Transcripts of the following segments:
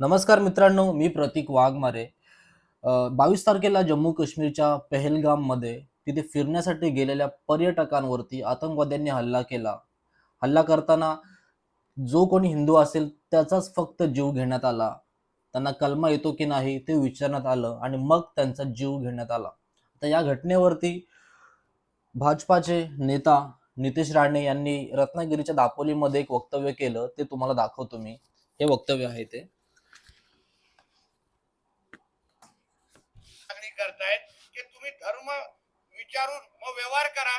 नमस्कार मित्रांनो मी प्रतीक वाघमारे. बावीस तारखेला जम्मू काश्मीरच्या पहलगाममध्ये तिथे फिरण्यासाठी गेलेल्या पर्यटकांवरती आतंकवाद्यांनी हल्ला केला. हल्ला करताना जो कोणी हिंदू असेल त्याचाच फक्त जीव घेण्यात आला. त्यांना कलमा येतो की नाही ते विचारण्यात आलं आणि मग त्यांचा जीव घेण्यात आला. तर या घटनेवरती भाजपाचे नेता नितेश राणे यांनी रत्नागिरीच्या दापोलीमध्ये एक वक्तव्य केलं ते तुम्हाला दाखवतो मी. हे वक्तव्य आहे ते. करतायत की तुम्ही धर्म विचारून मग व्यवहार करा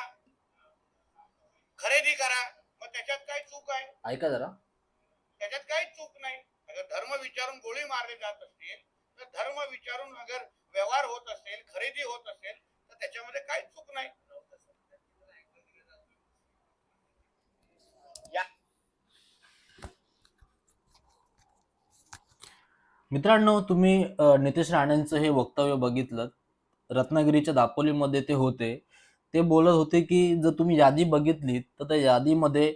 खरेदी करा मग त्याच्यात काय चूक आहे? ऐका जरा. त्याच्यात काही चूक नाही. अगर धर्म विचारून गोळी मारली जात असतील तर धर्म विचारून अगर व्यवहार होत असेल खरेदी होत असेल तर त्याच्यामध्ये काही चूक नाही या मित्रांनो तुम्ही नितेश राणेंचं हे वक्तव्य बघितलं. रत्नागिरीच्या दापोलीमध्ये ते होते. ते बोलत होते की जर तुम्ही यादी बघितली तर त्या यादीमध्ये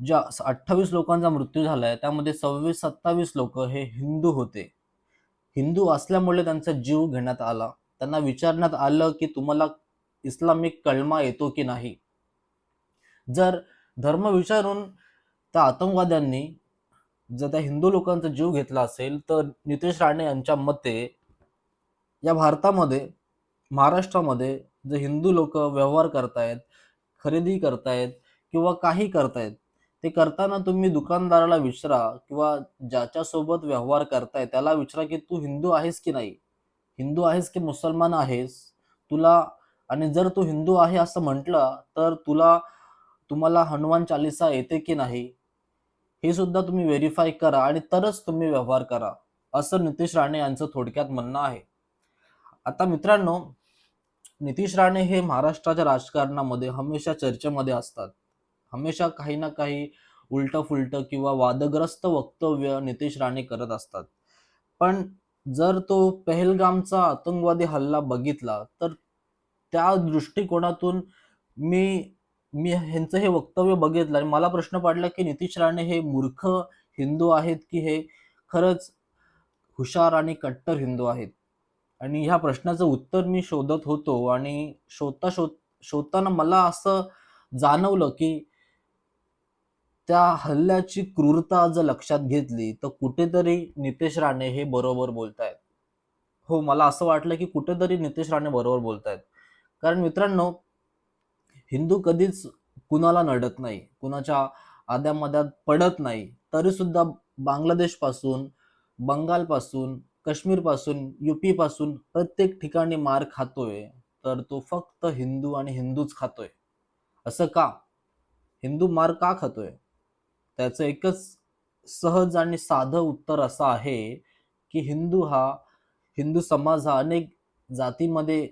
ज्या अठ्ठावीस लोकांचा मृत्यू झाला आहे त्यामध्ये सव्वीस सत्तावीस लोक हे हिंदू होते. हिंदू असल्यामुळे त्यांचा जीव घेण्यात आला. त्यांना विचारण्यात आलं की तुम्हाला इस्लामिक कलमा येतो की नाही? जर धर्म विचारून त्या आतंकवाद्यांनी जर त्या हिंदू लोकांचा जीव घेतला असेल तर नितेश राणे यांच्या मते या भारतामध्ये महाराष्ट्रामध्ये जे हिंदू लोक व्यवहार करतायत खरेदी करतायत किंवा काही करतायत ते करताना तुम्ही दुकानदाराला विचारा किंवा ज्याच्यासोबत व्यवहार करताय त्याला विचारा की तू हिंदू आहेस की नाही? हिंदू आहेस की मुसलमान आहेस? तुला आणि जर तू हिंदू आहे असं म्हटलं तर तुला तुम्हाला हनुमान चालिसा येते की नाही? हे सुद्धा तुम्ही व्हेरीफाय करा आणि तरच तुम्ही व्यवहार करा. असं नितीश राणे यांचं थोडक्यात म्हणणं आहे. आता मित्रांनो नितीश राणे हे महाराष्ट्राच्या राजकारणामध्ये हमेशा चर्चेमध्ये असतात. हमेशा काही ना काही उलट फुलट किंवा वादग्रस्त वक्तव्य नितीश राणे करत असतात. पण जर तो पहलगामचा आतंकवादी हल्ला बघितला तर त्या दृष्टिकोनातून मी मी ह्यांचं हे वक्तव्य बघितलं आणि मला प्रश्न पडला की नितीश राणे हे मूर्ख हिंदू आहेत की हे खरंच हुशार आणि कट्टर हिंदू आहेत? आणि ह्या प्रश्नाचं उत्तर मी शोधत होतो आणि शोधता शोध शोधताना मला असं जाणवलं की त्या हल्ल्याची क्रूरता जर लक्षात घेतली तर कुठेतरी नितेश राणे हे बरोबर बोलतायत. हो मला असं वाटलं की कुठेतरी नितेश राणे बरोबर बोलतायत. कारण मित्रांनो हिंदू कधीच कुणाला नडत नाही कुणाच्या आद्यामध्यात पडत नाही तरी सुद्धा बंगालपासून काश्मीरपासून बंगाल युपी पासून प्रत्येक ठिकाणी मार खातोय तर तो फक्त हिंदू आणि हिंदूच खातोय. असं का? हिंदू मार का खातोय? त्याचं एकच सहज आणि साधं उत्तर असं आहे की हिंदू हा हिंदू समाज हा अनेक जातीमध्ये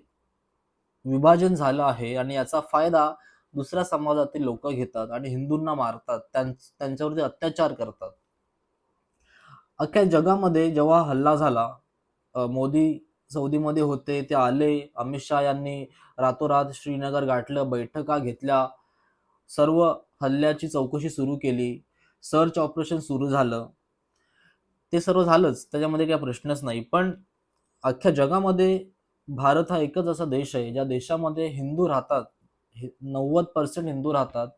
विभाजन झालं आहे आणि याचा फायदा दुसऱ्या समाजातील लोक घेतात आणि हिंदूंना मारतात त्यांच्यावरती अत्याचार करतात. अख्ख्या जगामध्ये जेव्हा हल्ला झाला मोदी सौदीमध्ये होते ते आले अमित शाह यांनी रातोरात श्रीनगर गाठलं बैठका घेतल्या सर्व हल्ल्याची चौकशी सुरू केली सर्च ऑपरेशन सुरू झालं. ते सर्व झालंच त्याच्यामध्ये काही प्रश्नच नाही. पण अख्ख्या जगामध्ये भारत हा एकच असा देश आहे ज्या देशामध्ये हिंदू राहतात नव्वद पर्सेंट हिंदू राहतात.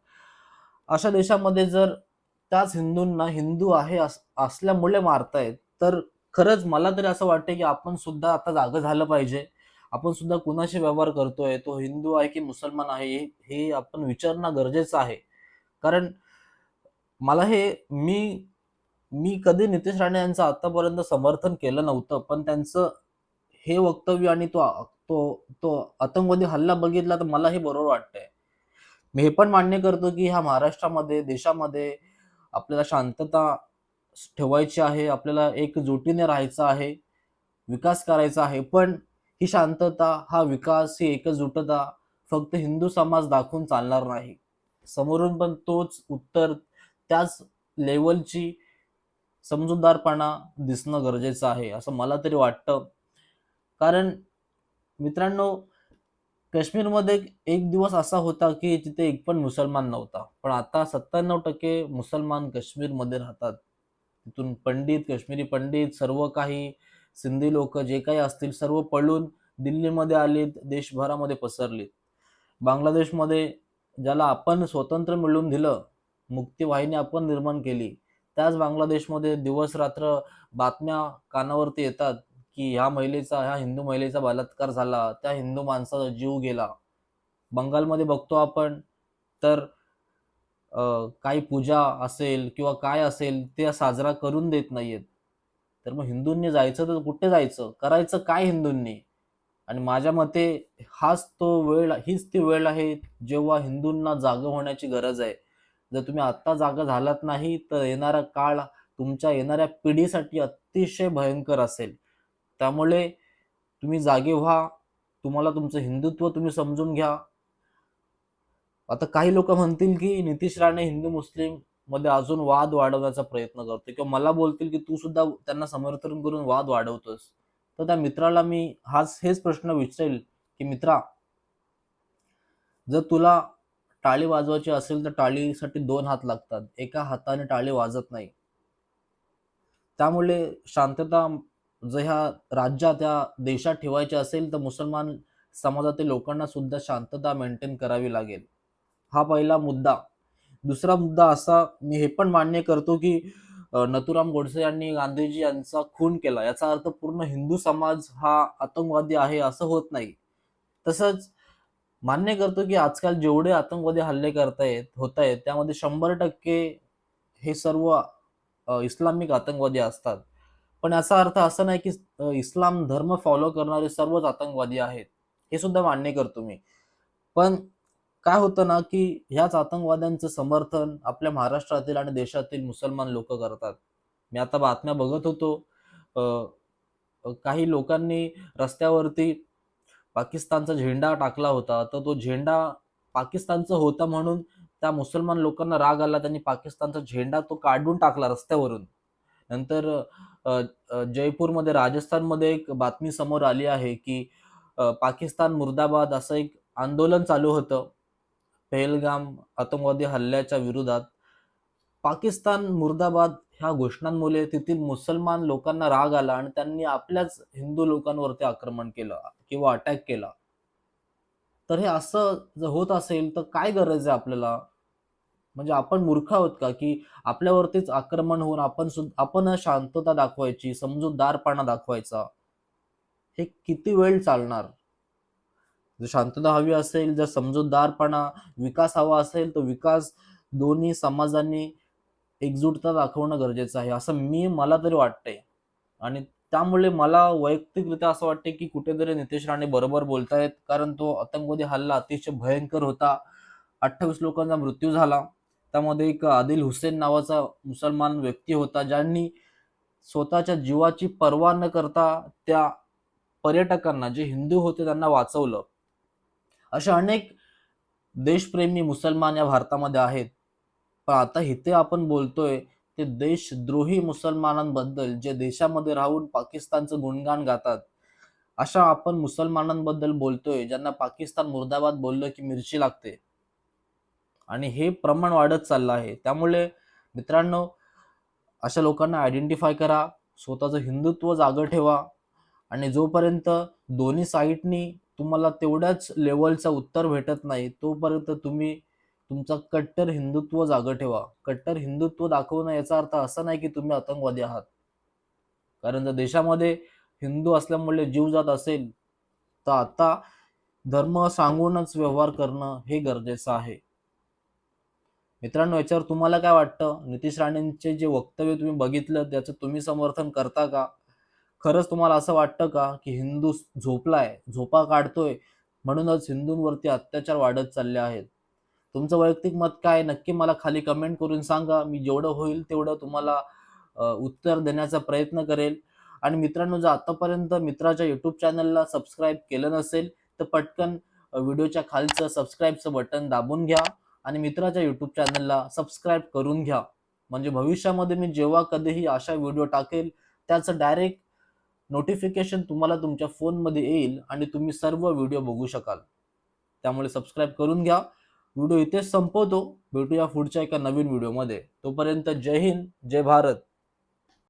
अशा देशामध्ये जर त्याच हिंदूंना हिंदू आहे अस- असल्यामुळे मारतायत तर खरंच मला तरी असं वाटतं की आपण सुद्धा आता जागं झालं पाहिजे. आपण सुद्धा कुणाशी व्यवहार करतोय तो हिंदू आहे की मुसलमान आहे हे- हे आपण विचारणं गरजेचं आहे. कारण मला हे मी मी कधी नितेश राणे यांचं आतापर्यंत समर्थन केलं नव्हतं पण त्यांचं हे वक्तव्य आणि तो तो तो आतंकवादी हल्ला बघितला तर मला हे बरोबर वाटतंय. मी हे पण मान्य करतो की ह्या महाराष्ट्रामध्ये देशामध्ये आपल्याला शांतता ठेवायची आहे आपल्याला एकजुटीने राहायचं आहे विकास करायचा आहे. पण ही शांतता हा विकास ही एकजुटता फक्त हिंदू समाज दाखवून चालणार नाही. समोरून पण तोच उत्तर त्याच लेवलची समजूतदारपणा दिसणं गरजेचं आहे असं मला तरी वाटतं. कारण मित्रांनो काश्मीरमध्ये एक दिवस असा होता की तिथे एक पण मुसलमान नव्हता. पण आता सत्त्याण्णव टक्के मुसलमान काश्मीरमध्ये राहतात. तिथून पंडित काश्मीरी पंडित सर्व काही सिंधी लोक जे काही असतील सर्व पळून दिल्लीमध्ये आलीत देशभरामध्ये पसरलीत. बांगलादेशमध्ये ज्याला आपण स्वतंत्र मिळवून दिलं मुक्तीवाहिनी आपण निर्माण केली त्याच बांगलादेशमध्ये दिवस रात्र बातम्या कानावरती येतात. की ह्या महिलेचा ह्या हिंदू महिलेचा बलात्कार झाला त्या हिंदू माणसाचा जीव गेला. बंगालमध्ये बघतो आपण तर काही पूजा असेल किंवा काय असेल ते साजरा करून देत नाहीयेत. तर मग हिंदूंनी जायचं तर कुठे जायचं? करायचं काय हिंदूंनी? आणि माझ्या मते हाच तो वेळ हीच ती वेळ आहे जेव्हा हिंदूंना जागं होण्याची गरज आहे. जर तुम्ही आत्ता जागा झालात नाही तर येणारा काळ तुमच्या येणाऱ्या पिढीसाठी अतिशय भयंकर असेल. त्यामुळे तुम्ही जागे व्हा. तुम्हाला तुमचं हिंदुत्व तुम्ही समजून घ्या. आता काही लोक म्हणतील की नितीश राणे हिंदू मुस्लिममध्ये अजून वाद वाढवण्याचा प्रयत्न करतो किंवा मला बोलतील की तू सुद्धा त्यांना समर्थन करून वाद वाढवतोस. तर त्या मित्राला मी हाच हेच प्रश्न विचारेल की मित्रा जर तुला टाळी वाजवायची असेल तर टाळीसाठी दोन हात लागतात. एका हाताने टाळी वाजत नाही. त्यामुळे शांतता जर ह्या राज्यात त्या देशात ठेवायच्या असेल तर मुसलमान समाजातील लोकांना सुद्धा शांतता मेंटेन करावी लागेल. हा पहिला मुद्दा. दुसरा मुद्दा असा मी हे पण मान्य करतो की नथुराम गोडसे यांनी गांधीजी यांचा खून केला. याचा अर्थ पूर्ण हिंदू समाज हा आतंकवादी आहे असं होत नाही. तसंच मान्य करतो की आजकाल जेवढे आतंकवादी हल्ले करतायत होत आहेत त्यामध्ये शंभर टक्के हे सर्व इस्लामिक आतंकवादी असतात. पण याचा अर्थ असा नाही की इस्लाम धर्म फॉलो करणारे सर्वच आतंकवादी आहेत हे सुद्धा मान्य करतो मी. पण काय होतं ना की ह्याच आतंकवाद्यांचं समर्थन आपल्या महाराष्ट्रातील आणि देशातील मुसलमान लोक करतात. मी आता बातम्या बघत होतो काही लोकांनी रस्त्यावरती पाकिस्तानचा झेंडा टाकला होता तर तो झेंडा पाकिस्तानचा होता म्हणून त्या मुसलमान लोकांना राग आला त्यांनी पाकिस्तानचा झेंडा तो काढून टाकला रस्त्यावरून. नंतर जयपूरमध्ये राजस्थानमध्ये एक बातमी समोर आली आहे की पाकिस्तान मुर्दाबाद असं एक आंदोलन चालू होतं. पहलगाम आतंकवादी हल्ल्याच्या विरोधात. पाकिस्तान मुर्दाबाद ह्या घोषणांमुळे तेथील मुसलमान लोकांना राग आला आणि त्यांनी आपल्याच हिंदू लोकांवरती आक्रमण केलं किंवा अटॅक केला. तर हे असं जर होत असेल तर काय गरज आहे आपल्याला? म्हणजे आपण मूर्ख आहोत का? की आपल्यावरतीच आक्रमण होऊन आपण सुद्धा आपण शांतता दाखवायची समजूतदारपणा दाखवायचा हे किती वेळ चालणार? जर शांतता हवी असेल जर समजूतदारपणा विकास हवा असेल तर विकास दोन्ही समाजांनी एकजुटता दाखवणं गरजेचं आहे असं मी मला तरी वाटतंय. आणि त्यामुळे मला वैयक्तिकरित्या असं वाटते की कुठेतरी नितेश राणे बरोबर बोलतायत कारण तो आतंकवादी हल्ला अतिशय भयंकर होता. अठ्ठावीस लोकांचा मृत्यू झाला. त्यामध्ये एक आदिल हुसेन नावाचा मुसलमान व्यक्ती होता. ज्यांनी स्वतःच्या जीवाची पर्वा न करता त्या पर्यटकांना जे हिंदू होते त्यांना वाचवलं. अशा अनेक देशप्रेमी मुसलमान या भारतामध्ये आहेत. पण आता इथे आपण बोलतोय ते देशद्रोही मुसलमानांबद्दल जे देशामध्ये राहून पाकिस्तानचं गुणगान गातात. अशा आपण मुसलमानांबद्दल बोलतोय ज्यांना पाकिस्तान मुर्दाबाद बोललं की मिरची लागते. आणि हे प्रमाण वाढत चाललं आहे. त्यामुळे मित्रांनो अशा लोकांना आयडेंटिफाय करा स्वतःचं हिंदुत्व जागं ठेवा आणि जोपर्यंत दोन्ही साईडनी तुम्हाला तेवढ्याच लेवलचं उत्तर भेटत नाही तोपर्यंत तुम्ही तुमचा कट्टर हिंदुत्व जागं ठेवा. कट्टर हिंदुत्व दाखवणं याचा अर्थ असा नाही की तुम्ही आतंकवादी आहात. कारण जर देशामध्ये हिंदू असल्यामुळे जीव जात असेल तर आता धर्म सांगूनच व्यवहार करणं हे गरजेचं आहे. मित्रांनो याच्यावर तुम्हाला काय वाटतं? नितीश राणेंचे जे वक्तव्य तुम्ही बघितलं त्याचं तुम्ही समर्थन करता का? खरंच तुम्हाला असं वाटतं का की हिंदू झोपलाय झोपा काढतोय म्हणूनच हिंदूंवरती अत्याचार वाढत चालले आहेत? तुमचं वैयक्तिक मत काय नक्की मला खाली कमेंट करून सांगा. मी जेवढं होईल तेवढं तुम्हाला उत्तर देण्याचा प्रयत्न करेल. आणि मित्रांनो जर आतापर्यंत मित्राच्या युट्यूब चॅनलला सबस्क्राईब केलं नसेल तर पटकन व्हिडिओच्या खालचं सबस्क्राईबचं बटन दाबून घ्या. आणि मित्राच्या युट्यूब चॅनलला सबस्क्राईब करून घ्या. म्हणजे भविष्यामध्ये मी जेव्हा कधीही अशा व्हिडिओ टाकेल त्याचं डायरेक्ट नोटिफिकेशन तुम्हाला तुमच्या फोनमध्ये येईल आणि तुम्ही सर्व व्हिडिओ बघू शकाल. त्यामुळे सबस्क्राईब करून घ्या. व्हिडिओ इथेच संपवतो. भेटूया पुढच्या एका नवीन व्हिडिओमध्ये तोपर्यंत जय हिंद जय भारत.